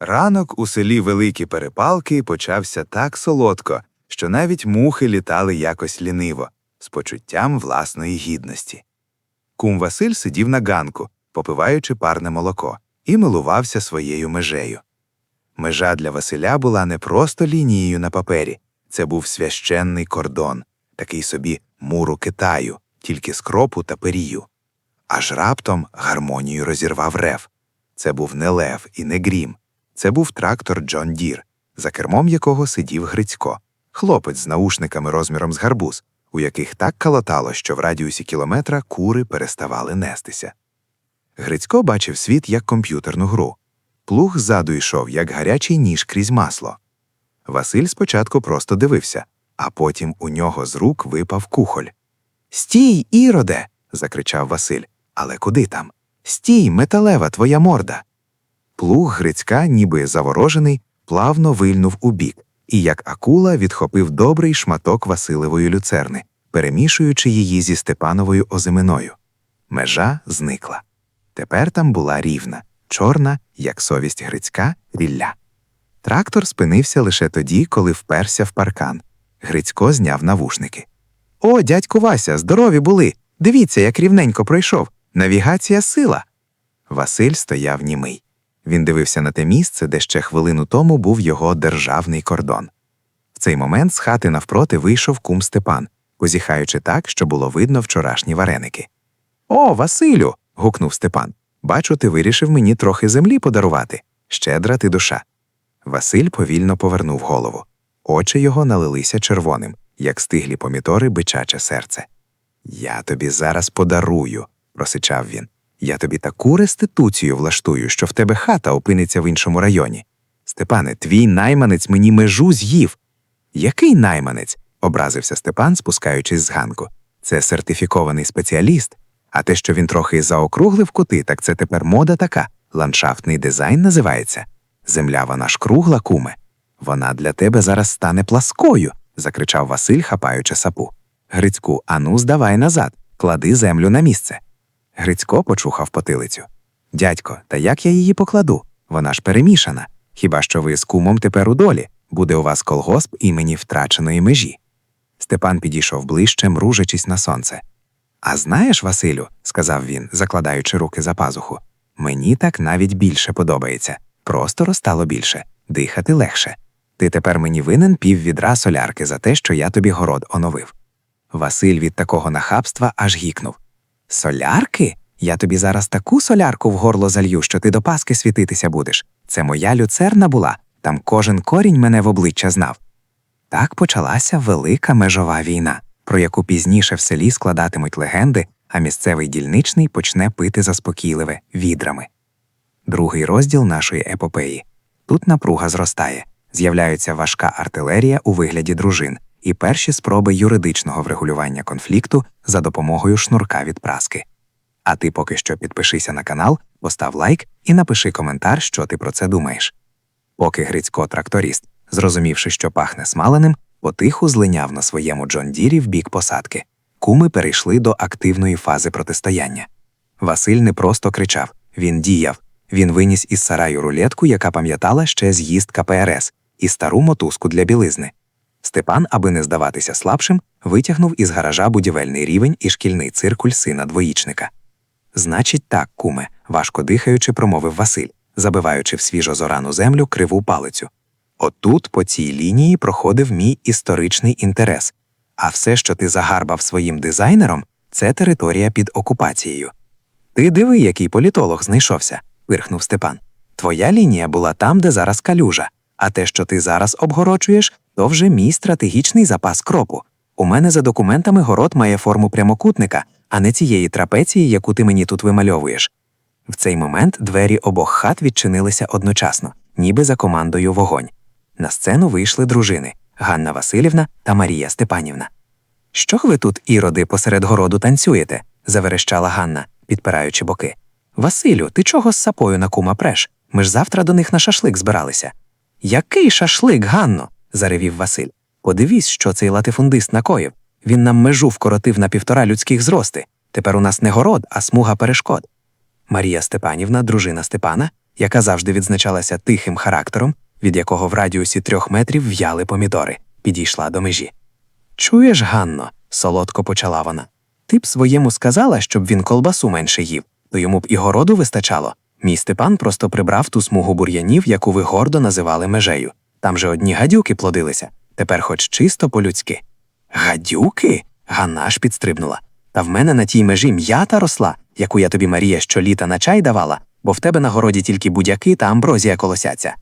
Ранок у селі Великі Перепалки почався так солодко, що навіть мухи літали якось ліниво, з почуттям власної гідності. Кум Василь сидів на ганку, попиваючи парне молоко, і милувався своєю межею. Межа для Василя була не просто лінією на папері, це був священний кордон, такий собі муру Китаю, тільки з кропу та перію. Аж раптом гармонію розірвав рев. Це був не лев і не грім. Це був трактор Джон Дір, за кермом якого сидів Грицько, хлопець з наушниками розміром з гарбуз, у яких так калатало, що в радіусі кілометра кури переставали нестися. Грицько бачив світ як комп'ютерну гру. Плуг ззаду йшов, як гарячий ніж крізь масло. Василь спочатку просто дивився, а потім у нього з рук випав кухоль. Стій, іроде. закричав Василь. Але куди там? Стій, металева твоя морда. Плуг Грицька, ніби заворожений, плавно вильнув убік, і як акула відхопив добрий шматок Василевої люцерни, перемішуючи її зі Степановою озиминою. Межа зникла. Тепер там була рівна, чорна, як совість Грицька, рілля. Трактор спинився лише тоді, коли вперся в паркан. Грицько зняв навушники. О, дядьку Вася, здорові були. Дивіться, як рівненько пройшов. Навігація сила. Василь стояв німий. Він дивився на те місце, де ще хвилину тому був його державний кордон. В цей момент з хати навпроти вийшов кум Степан, позіхаючи так, що було видно вчорашні вареники. О, Василю. гукнув Степан. Бачу, ти вирішив мені трохи землі подарувати. Щедра ти душа. Василь повільно повернув голову. Очі його налилися червоним, як стиглі помітори бичаче серце. Я тобі зараз подарую, просичав він. Я тобі таку реституцію влаштую, що в тебе хата опиниться в іншому районі. Степане, твій найманець мені межу з'їв. Який найманець? образився Степан, спускаючись з ганку. Це сертифікований спеціаліст. А те, що він трохи заокруглив кути, так це тепер мода така. Ландшафтний дизайн називається. Земля вона ж кругла, куме. Вона для тебе зараз стане пласкою, закричав Василь, хапаючи сапу. Грицьку, ану, здавай назад, клади землю на місце. Грицько почухав потилицю. Дядько, та як я її покладу? Вона ж перемішана. Хіба що ви з кумом тепер у долі? Буде у вас колгосп імені втраченої межі. Степан підійшов ближче, мружачись на сонце. А знаєш, Василю, сказав він, закладаючи руки за пазуху, мені так навіть більше подобається. Просто стало більше, дихати легше. Ти тепер мені винен пів відра солярки за те, що я тобі город оновив. Василь від такого нахабства аж гікнув. Солярки? Я тобі зараз таку солярку в горло залью, що ти до Паски світитися будеш. Це моя люцерна була, там кожен корінь мене в обличчя знав. Так почалася велика межова війна, про яку пізніше в селі складатимуть легенди, а місцевий дільничний почне пити заспокійливе відрами. Другий розділ нашої епопеї. Тут напруга зростає, з'являється важка артилерія у вигляді дружин і перші спроби юридичного врегулювання конфлікту за допомогою шнурка від праски. А ти поки що підпишися на канал, постав лайк і напиши коментар, що ти про це думаєш. Поки Грицько тракторист, зрозумівши, що пахне смаленим, потиху злиняв на своєму Джондірі в бік посадки. Куми перейшли до активної фази протистояння. Василь не просто кричав, він діяв. Він виніс із сараю рулетку, яка пам'ятала ще з'їзд КПРС, і стару мотузку для білизни. Степан, аби не здаватися слабшим, витягнув із гаража будівельний рівень і шкільний циркуль сина двоїчника. Значить, так, куме, важко дихаючи, промовив Василь, забиваючи в свіжо зорану землю криву палицю. Отут, по цій лінії, проходив мій історичний інтерес, а все, що ти загарбав своїм дизайнером, це територія під окупацією. Ти диви, який політолог знайшовся, пирхнув Степан. Твоя лінія була там, де зараз калюжа, а те, що ти зараз обгорочуєш, то вже мій стратегічний запас кропу. У мене за документами город має форму прямокутника, а не цієї трапеції, яку ти мені тут вимальовуєш. В цей момент двері обох хат відчинилися одночасно, ніби за командою вогонь. На сцену вийшли дружини Ганна Васильівна та Марія Степанівна. Що ви тут, іроди, посеред городу танцюєте? заверещала Ганна, підпираючи боки. Василю, ти чого з сапою на кума преш? Ми ж завтра до них на шашлик збиралися. Який шашлик, Ганно? заревів Василь. Подивись, що цей латифундист накоїв. Він нам межу вкоротив на півтора людських зрости. Тепер у нас не город, а смуга перешкод. Марія Степанівна, дружина Степана, яка завжди відзначалася тихим характером, від якого в радіусі трьох метрів в'яли помідори, підійшла до межі. Чуєш, Ганно, солодко почала вона. Ти б своєму сказала, щоб він колбасу менше їв, то йому б і городу вистачало. Мій Степан просто прибрав ту смугу бур'янів, яку ви гордо називали межею. Там же одні гадюки плодилися, тепер хоч чисто по-людськи. Гадюки? Ганна аж підстрибнула. Та в мене на тій межі м'ята росла, яку я тобі Марія щоліта на чай давала, бо в тебе на городі тільки будяки та амброзія колосяться.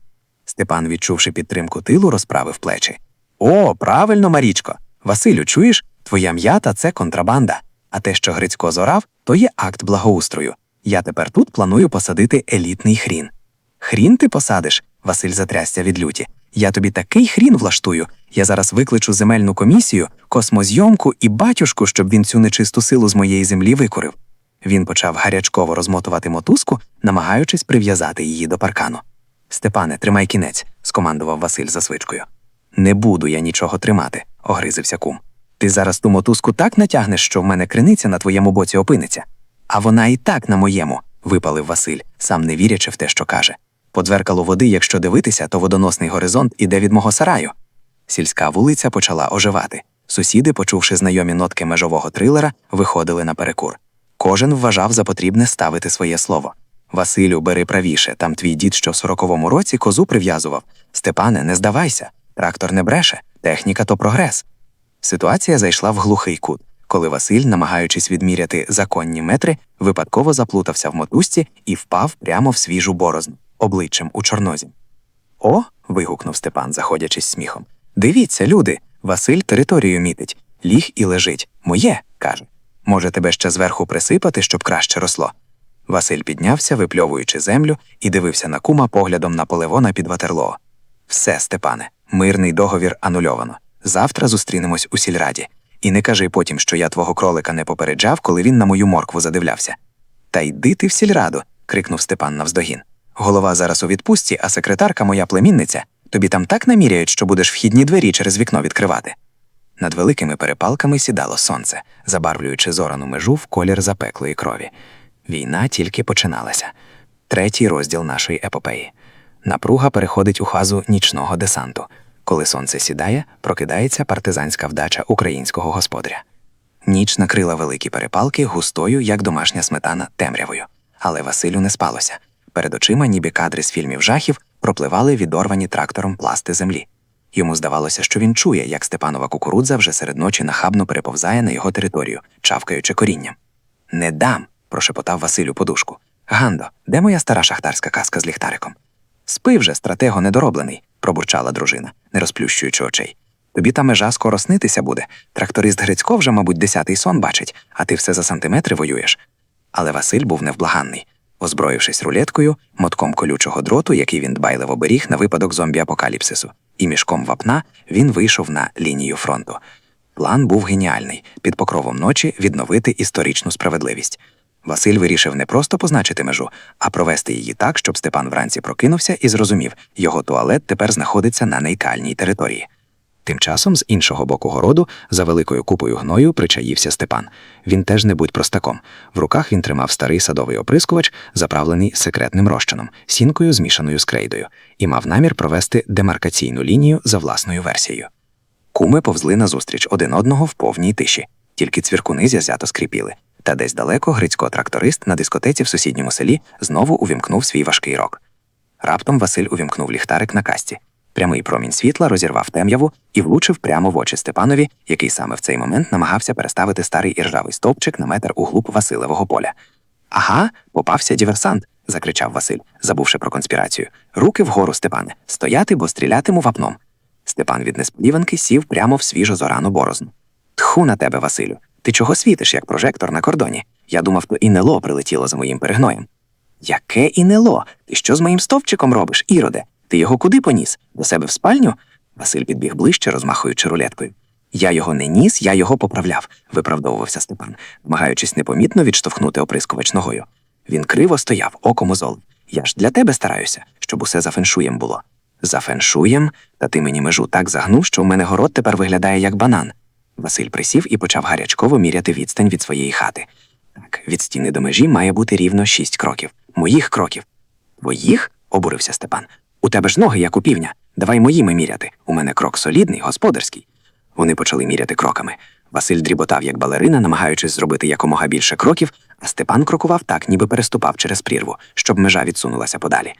Степан, відчувши підтримку тилу, розправив плечі. О, правильно, Марічко. Василю, чуєш? Твоя м'ята це контрабанда. А те, що Грицько зорав, то є акт благоустрою. Я тепер тут планую посадити елітний хрін. Хрін ти посадиш? Василь затрясся від люті. Я тобі такий хрін влаштую. Я зараз викличу земельну комісію, космозйомку і батюшку, щоб він цю нечисту силу з моєї землі викурив. Він почав гарячково розмотувати мотузку, намагаючись прив'язати її до паркану. Степане, тримай кінець, скомандував Василь за свичкою. Не буду я нічого тримати, огризився кум. Ти зараз ту мотузку так натягнеш, що в мене криниця на твоєму боці опиниться. А вона і так на моєму, випалив Василь, сам не вірячи в те, що каже. По дзеркалу води, якщо дивитися, то водоносний горизонт іде від мого сараю. Сільська вулиця почала оживати. Сусіди, почувши знайомі нотки межового трилера, виходили на перекур. Кожен вважав за потрібне ставити своє слово. Василю, бери правіше, там твій дід, що в сороковому році козу прив'язував. Степане, не здавайся. Трактор не бреше, техніка то прогрес. Ситуація зайшла в глухий кут, коли Василь, намагаючись відміряти законні метри, випадково заплутався в мотузці і впав прямо в свіжу борозну, обличчям у чорнозі. О. вигукнув Степан, заходячись сміхом. Дивіться, люди, Василь територію мітить, ліг і лежить. Моє, каже. Може, тебе ще зверху присипати, щоб краще росло. Василь піднявся, випльовуючи землю, і дивився на кума поглядом на поливона під ватерлоо. Все, Степане, мирний договір анульовано. Завтра зустрінемось у сільраді. І не кажи потім, що я твого кролика не попереджав, коли він на мою моркву задивлявся. Та йди ти в сільраду. крикнув Степан навздогін. Голова зараз у відпустці, а секретарка моя племінниця. Тобі там так наміряють, що будеш вхідні двері через вікно відкривати. Над великими перепалками сідало сонце, забарвлюючи зорану межу в колір запеклої крові. Війна тільки починалася. Третій розділ нашої епопеї. Напруга переходить у фазу нічного десанту. Коли сонце сідає, прокидається партизанська вдача українського господаря. Ніч накрила великі перепалки густою, як домашня сметана, темрявою. Але Василю не спалося. Перед очима, ніби кадри з фільмів жахів, пропливали відорвані трактором пласти землі. Йому здавалося, що він чує, як Степанова кукурудза вже серед ночі нахабно переповзає на його територію, чавкаючи корінням. Не дам, прошепотав Василю подушку. Гандо, де моя стара шахтарська казка з ліхтариком? Спи вже, стратего недороблений, пробурчала дружина, не розплющуючи очей. Тобі та межа скоро снитися буде. Тракторист Грицько вже, мабуть, десятий сон бачить, а ти все за сантиметри воюєш. Але Василь був невблаганний. Озброївшись рулеткою, мотком колючого дроту, який він дбайливо беріг на випадок зомбі-апокаліпсису, і мішком вапна він вийшов на лінію фронту. План був геніальний під покровом ночі відновити історичну справедливість. Василь вирішив не просто позначити межу, а провести її так, щоб Степан вранці прокинувся і зрозумів, його туалет тепер знаходиться на нейкальній території. Тим часом з іншого боку городу, за великою купою гною, причаївся Степан. Він теж не будь простаком. В руках він тримав старий садовий оприскувач, заправлений секретним розчином, сінкою, змішаною з крейдою, і мав намір провести демаркаційну лінію за власною версією. Куми повзли назустріч один одного в повній тиші, тільки цвіркуни зязято скріпіли. Та десь далеко Грицько тракторист на дискотеці в сусідньому селі знову увімкнув свій важкий рок. Раптом Василь увімкнув ліхтарик на касті. Прямий промінь світла розірвав темряву і влучив прямо в очі Степанові, який саме в цей момент намагався переставити старий іржавий стовпчик на метр углуб Василевого поля. Ага, попався діверсант, закричав Василь, забувши про конспірацію. Руки вгору, Степане, стояти, бо стрілятиму вапном. Степан від несподіванки сів прямо в свіжо зорану борозну. Тху на тебе, Василю. Ти чого світиш, як прожектор на кордоні? Я думав, то інело прилетіло за моїм перегноєм. Яке інело? Ти що з моїм стовпчиком робиш, Іроде? Ти його куди поніс? До себе в спальню? Василь підбіг ближче, розмахуючи рулеткою. Я його не ніс, я його поправляв, виправдовувався Степан, намагаючись непомітно відштовхнути оприскувач ногою. Він криво стояв, оком озол. Я ж для тебе стараюся, щоб усе за феншуєм було. За феншуєм? Та ти мені межу так загнув, що в мене город тепер виглядає як банан. Василь присів і почав гарячково міряти відстань від своєї хати. Так, від стіни до межі має бути рівно шість кроків. Моїх кроків. Твоїх? обурився Степан. У тебе ж ноги, як у півня. Давай моїми міряти. У мене крок солідний, господарський. Вони почали міряти кроками. Василь дріботав, як балерина, намагаючись зробити якомога більше кроків, а Степан крокував так, ніби переступав через прірву, щоб межа відсунулася подалі.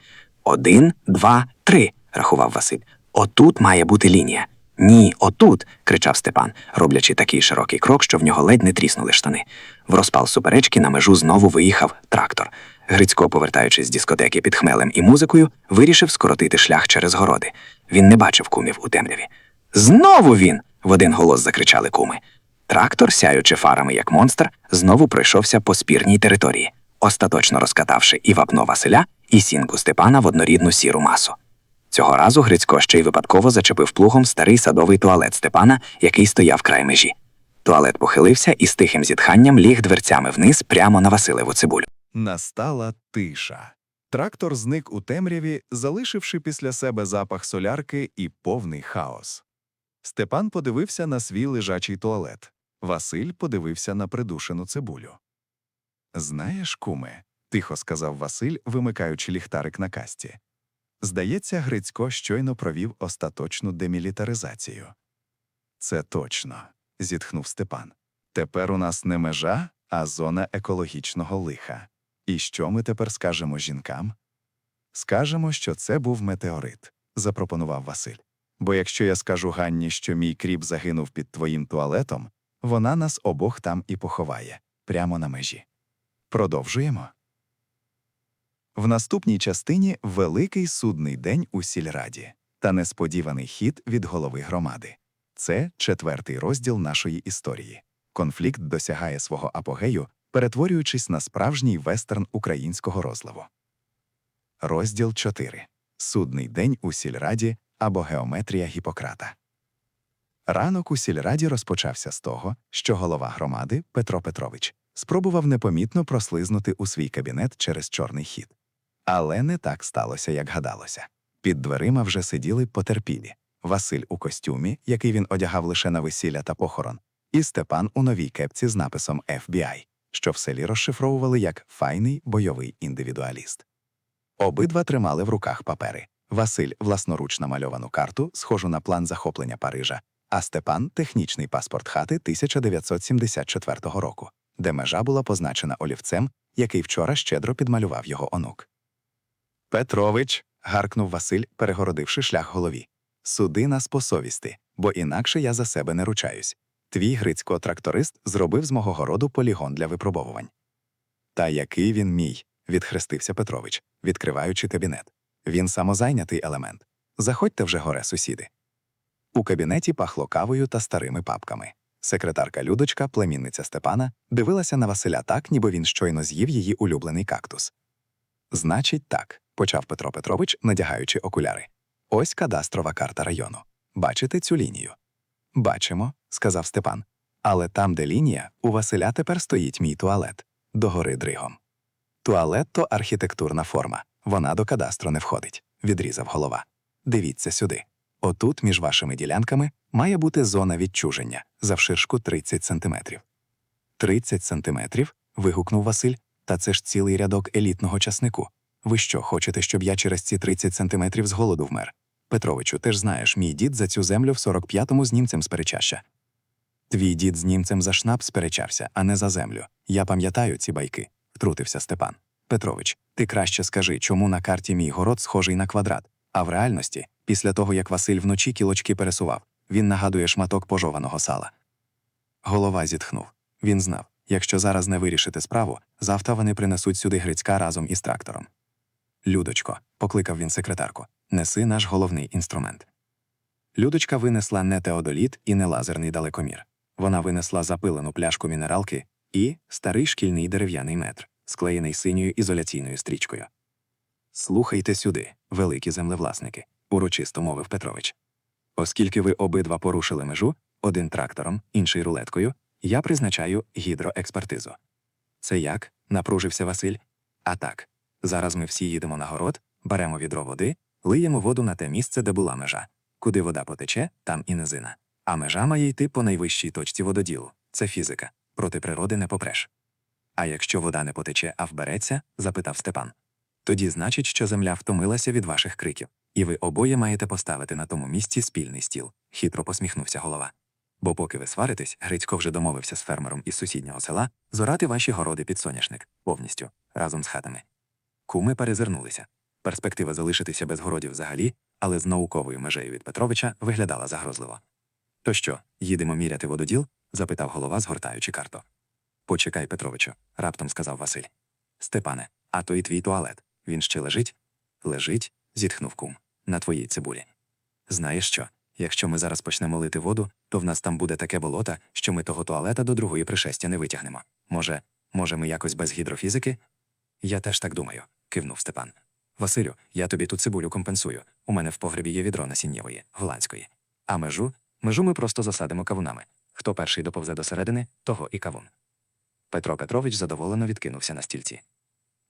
Один, два, три, рахував Василь. Отут має бути лінія. Ні, отут. кричав Степан, роблячи такий широкий крок, що в нього ледь не тріснули штани. В розпал суперечки на межу знову виїхав трактор. Грицько, повертаючись з дискотеки під хмелем і музикою, вирішив скоротити шлях через городи. Він не бачив кумів у темряві. Знову він. в один голос закричали куми. Трактор, сяючи фарами як монстр, знову пройшовся по спірній території, остаточно розкатавши і вапно Василя, і сінку Степана в однорідну сіру масу. Цього разу Грицько ще й випадково зачепив плугом старий садовий туалет Степана, який стояв край межі. Туалет похилився і з тихим зітханням ліг дверцями вниз прямо на Василеву цибулю. Настала тиша. Трактор зник у темряві, залишивши після себе запах солярки і повний хаос. Степан подивився на свій лежачий туалет. Василь подивився на придушену цибулю. Знаєш, куме, тихо сказав Василь, вимикаючи ліхтарик на касті. Здається, Грицько щойно провів остаточну демілітаризацію. Це точно, зітхнув Степан. Тепер у нас не межа, а зона екологічного лиха. І що ми тепер скажемо жінкам? Скажемо, що це був метеорит, запропонував Василь. Бо якщо я скажу Ганні, що мій кріп загинув під твоїм туалетом, вона нас обох там і поховає, прямо на межі. Продовжуємо. В наступній частині великий судний день у сільраді та несподіваний хід від голови громади. Це четвертий розділ нашої історії. Конфлікт досягає свого апогею, перетворюючись на справжній вестерн українського розливу. Розділ 4. Судний день у сільраді або геометрія Гіппократа. Ранок у сільраді розпочався з того, що голова громади Петро Петрович спробував непомітно прослизнути у свій кабінет через чорний хід. Але не так сталося, як гадалося. Під дверима вже сиділи потерпілі Василь у костюмі, який він одягав лише на весілля та похорон, і Степан у новій кепці з написом FBI, що в селі розшифровували як файний бойовий індивідуаліст. Обидва тримали в руках папери. Василь власноруч намальовану карту, схожу на план захоплення Парижа, а Степан технічний паспорт хати 1974 року, де межа була позначена олівцем, який вчора щедро підмалював його онук. Петрович. гаркнув Василь, перегородивши шлях голові. Суди нас по совісти, бо інакше я за себе не ручаюсь. Твій Грицько-тракторист зробив з мого городу полігон для випробовувань. Та який він мій, відхрестився Петрович, відкриваючи кабінет. Він самозайнятий елемент. Заходьте вже горе, сусіди. У кабінеті пахло кавою та старими папками. Секретарка Людочка, племінниця Степана, дивилася на Василя так, ніби він щойно з'їв її улюблений кактус. Значить, так, почав Петро Петрович, надягаючи окуляри. Ось кадастрова карта району. Бачите цю лінію? Бачимо, сказав Степан. Але там, де лінія, у Василя тепер стоїть мій туалет, догори дригом. Туалет то архітектурна форма, вона до кадастру не входить, відрізав голова. Дивіться сюди. Отут, між вашими ділянками, має бути зона відчуження завширшку 30 сантиметрів. 30 сантиметрів? вигукнув Василь. Та це ж цілий рядок елітного часнику. Ви що, хочете, щоб я через ці 30 сантиметрів з голоду вмер? Петровичу, ти ж знаєш, мій дід за цю землю в 45-му з німцем сперечався. Твій дід з німцем за шнап сперечався, а не за землю. Я пам'ятаю ці байки, втрутився Степан. Петрович, ти краще скажи, чому на карті мій город схожий на квадрат, а в реальності, після того як Василь вночі кілочки пересував, він нагадує шматок пожованого сала. Голова зітхнув. Він знав, якщо зараз не вирішити справу, завтра вони принесуть сюди Грицька разом із трактором. Людочко, покликав він секретарку, неси наш головний інструмент. Людочка винесла не теодоліт і не лазерний далекомір. Вона винесла запилену пляшку мінералки і старий шкільний дерев'яний метр, склеєний синьою ізоляційною стрічкою. Слухайте сюди, великі землевласники, урочисто мовив Петрович. Оскільки ви обидва порушили межу, один трактором, інший рулеткою, я призначаю гідроекспертизу. Це як? напружився Василь. А так, зараз ми всі їдемо на город, беремо відро води, лиємо воду на те місце, де була межа. Куди вода потече, там і низина. А межа має йти по найвищій точці вододілу. Це фізика. Проти природи не попреш. А якщо вода не потече, а вбереться? запитав Степан. Тоді значить, що земля втомилася від ваших криків, і ви обоє маєте поставити на тому місці спільний стіл, хитро посміхнувся голова. Бо поки ви сваритесь, Грицько вже домовився з фермером із сусіднього села зорати ваші городи під соняшник повністю разом з хатами. Куми перезирнулися. Перспектива залишитися без городів взагалі, але з науковою межею від Петровича виглядала загрозливо. То що, їдемо міряти вододіл? запитав голова, згортаючи карту. Почекай, Петровичу, раптом сказав Василь. Степане, а то і твій туалет. Він ще лежить? Лежить, зітхнув кум. На твоїй цибулі. Знаєш що? Якщо ми зараз почнемо лити воду, то в нас там буде таке болото, що ми того туалета до другої пришестя не витягнемо. Може, може, ми якось без гідрофізики? Я теж так думаю, кивнув Степан. Василю, я тобі ту цибулю компенсую. У мене в погребі є відро насіннєвої, голландської. А межу? Межу ми просто засадимо кавунами. Хто перший доповзе до середини, того і кавун. Петро Петрович задоволено відкинувся на стільці.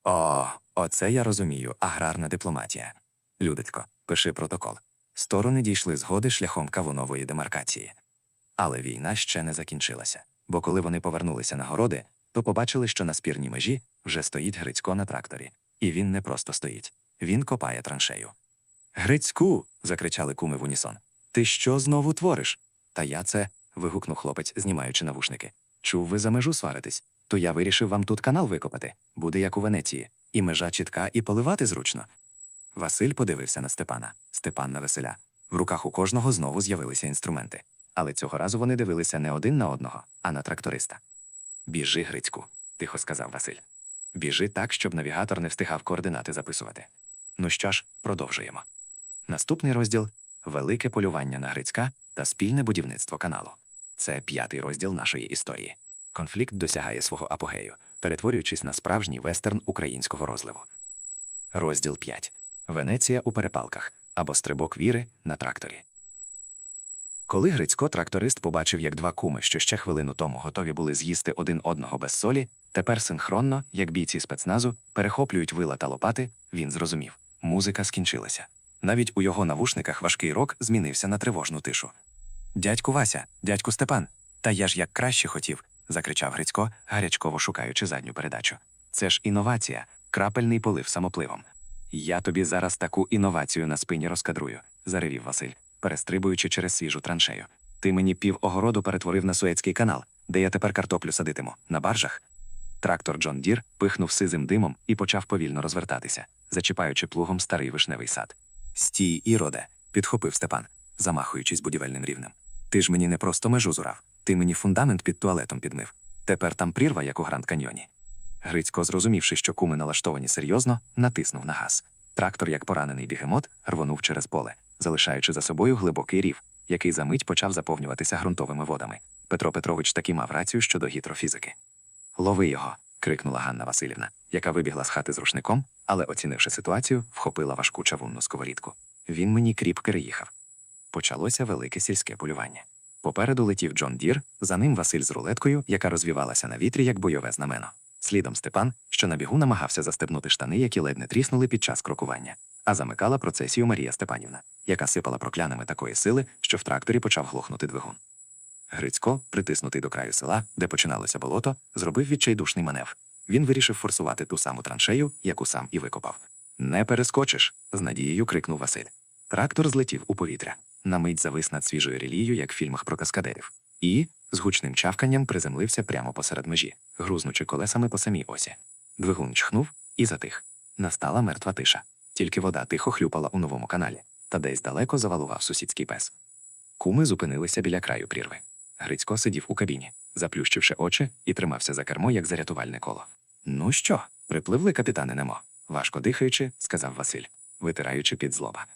О, оце я розумію, аграрна дипломатія. Людочко, пиши протокол. Сторони дійшли згоди шляхом кавунової демаркації. Але війна ще не закінчилася, бо коли вони повернулися на городи, то побачили, що на спірній межі вже стоїть Грицько на тракторі. І він не просто стоїть, він копає траншею. Грицьку. закричали куми в унісон. Ти що знову твориш? Та я це. вигукнув хлопець, знімаючи навушники. Чув, ви за межу сваритесь. То я вирішив вам тут канал викопати. Буде як у Венеції. І межа чітка, і поливати зручно. Василь подивився на Степана, Степан на Веселя. В руках у кожного знову з'явилися інструменти. Але цього разу вони дивилися не один на одного, а на тракториста. Біжи, Грицьку, тихо сказав Василь. Біжи так, щоб навігатор не встигав координати записувати. Ну що ж, продовжуємо. Наступний розділ велике полювання на Грицька та спільне будівництво каналу. Це п'ятий розділ нашої історії. Конфлікт досягає свого апогею, перетворюючись на справжній вестерн українського розливу. Розділ 5. Венеція у перепалках або стрибок віри на тракторі. Коли Грицько тракторист побачив, як два куми, що ще хвилину тому готові були з'їсти один одного без солі, тепер синхронно, як бійці спецназу, перехоплюють вила та лопати, він зрозумів музика скінчилася. Навіть у його навушниках важкий рок змінився на тривожну тишу. Дядьку Вася, дядьку Степан, та я ж як краще хотів, закричав Грицько, гарячково шукаючи задню передачу. Це ж інновація, крапельний полив самопливом. Я тобі зараз таку інновацію на спині розкадрую, заревів Василь, перестрибуючи через свіжу траншею. Ти мені пів огороду перетворив на Суецький канал, де я тепер картоплю садитиму, на баржах. Трактор Джон Дір пихнув сизим димом і почав повільно розвертатися, зачіпаючи плугом старий вишневий сад. Стій, іроде, підхопив Степан, замахуючись будівельним рівнем. Ти ж мені не просто межу зурав, ти мені фундамент під туалетом підмив. Тепер там прірва, як у Гранд Каньйоні. Грицько, зрозумівши, що куми налаштовані серйозно, натиснув на газ. Трактор, як поранений бігемот, рвонув через поле, залишаючи за собою глибокий рів, який за мить почав заповнюватися ґрунтовими водами. Петро Петрович таки мав рацію щодо гідрофізики. Лови його. крикнула Ганна Васильівна, яка вибігла з хати з рушником, але, оцінивши ситуацію, вхопила важку чавунну сковорідку. Він мені кріп переїхав. Почалося велике сільське полювання. Попереду летів Джон Дір, за ним Василь з рулеткою, яка розвівалася на вітрі, як бойове знамено. Слідом Степан, що на бігу намагався застебнути штани, які ледь не тріснули під час крокування. А замикала процесію Марія Степанівна, яка сипала проклянами такої сили, що в тракторі почав глохнути двигун. Грицько, притиснутий до краю села, де починалося болото, зробив відчайдушний маневр. Він вирішив форсувати ту саму траншею, яку сам і викопав. Не перескочиш, з надією крикнув Василь. Трактор злетів у повітря. На мить завис над свіжою релією, як в фільмах про каскадерів, і з гучним чавканням приземлився прямо посеред межі, грузнучи колесами по самій осі. Двигун чхнув і затих. Настала мертва тиша. Тільки вода тихо хлюпала у новому каналі, та десь далеко завалував сусідський пес. Куми зупинилися біля краю прірви. Грицько сидів у кабіні, заплющивши очі, і тримався за кермо, як за рятувальне коло. Ну що, припливли капітани Немо? Важко дихаючи, сказав Василь, витираючи під злоба.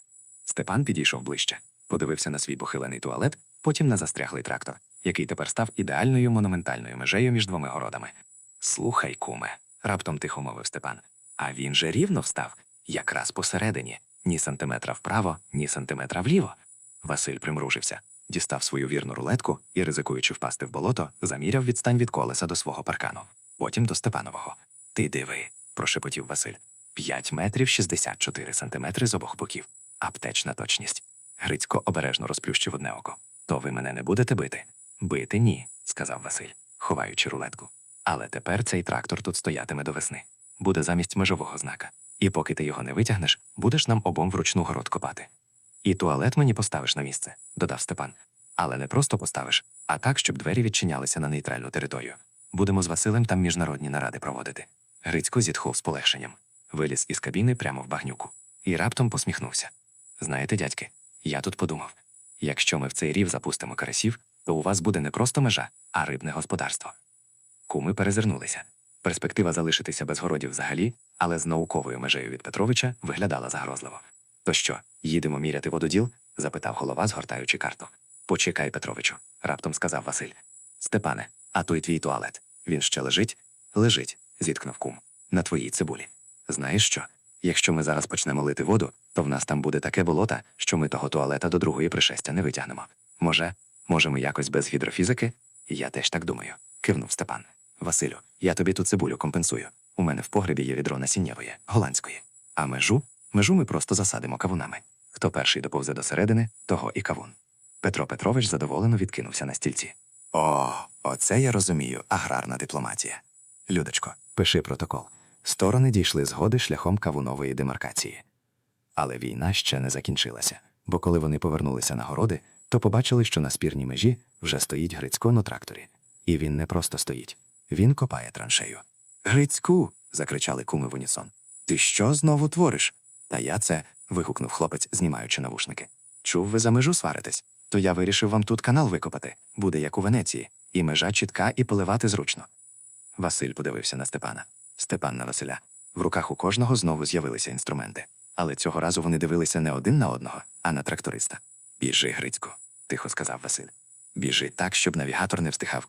Степан підійшов ближче, подивився на свій похилений туалет, потім на застряглий трактор, який тепер став ідеальною монументальною межею між двома городами. Слухай, куме, раптом тихо мовив Степан. А він же рівно встав, якраз посередині, ні сантиметра вправо, ні сантиметра вліво. Василь примружився, дістав свою вірну рулетку і, ризикуючи впасти в болото, заміряв відстань від колеса до свого паркану, потім до Степанового. Ти диви, прошепотів Василь. П'ять метрів 64 сантиметри з обох боків. Аптечна точність. Грицько обережно розплющив одне око. То ви мене не будете бити? Бити ні, сказав Василь, ховаючи рулетку. Але тепер цей трактор тут стоятиме до весни. Буде замість межового знака. І поки ти його не витягнеш, будеш нам обом вручну город копати. І туалет мені поставиш на місце, додав Степан. Але не просто поставиш, а так, щоб двері відчинялися на нейтральну територію. Будемо з Василем там міжнародні наради проводити. Грицько зітхнув з полегшенням, виліз із кабіни прямо в багнюку і раптом посміхнувся. Знаєте, дядьки, я тут подумав: якщо ми в цей рів запустимо карасів, то у вас буде не просто межа, а рибне господарство. Куми перезирнулися. Перспектива залишитися без городів взагалі, але з науковою межею від Петровича виглядала загрозливо. То що, їдемо міряти вододіл? запитав голова, згортаючи карту. Почекай, Петровичу, раптом сказав Василь. Степане, а той твій туалет. Він ще лежить? Лежить, зіткнув кум. На твоїй цибулі. Знаєш що? Якщо ми зараз почнемо лити воду, то в нас там буде таке болота, що ми того туалета до другої пришестя не витягнемо. Може, може, ми якось без гідрофізики? Я теж так думаю, кивнув Степан. Василю, я тобі ту цибулю компенсую. У мене в погребі є відро насіннєвої, голландської. А межу? Межу ми просто засадимо кавунами. Хто перший доповзе до середини, того і кавун. Петро Петрович задоволено відкинувся на стільці. О, оце я розумію, аграрна дипломатія. Людочко, пиши протокол. Сторони дійшли згоди шляхом кавунової демаркації. Але війна ще не закінчилася, бо коли вони повернулися на городи, то побачили, що на спірній межі вже стоїть Грицько на тракторі. І він не просто стоїть, він копає траншею. Грицьку. закричали куми в унісон. Ти що знову твориш? Та я це. вигукнув хлопець, знімаючи навушники. Чув, ви за межу сваритесь? То я вирішив вам тут канал викопати. Буде як у Венеції, і межа чітка, і поливати зручно. Василь подивився на Степана. Степан на Василя. В руках у кожного знову з'явилися інструменти. Але цього разу вони дивилися не один на одного, а на тракториста. Біжи, Грицьку, тихо сказав Василь. Біжи так, щоб навігатор не встигав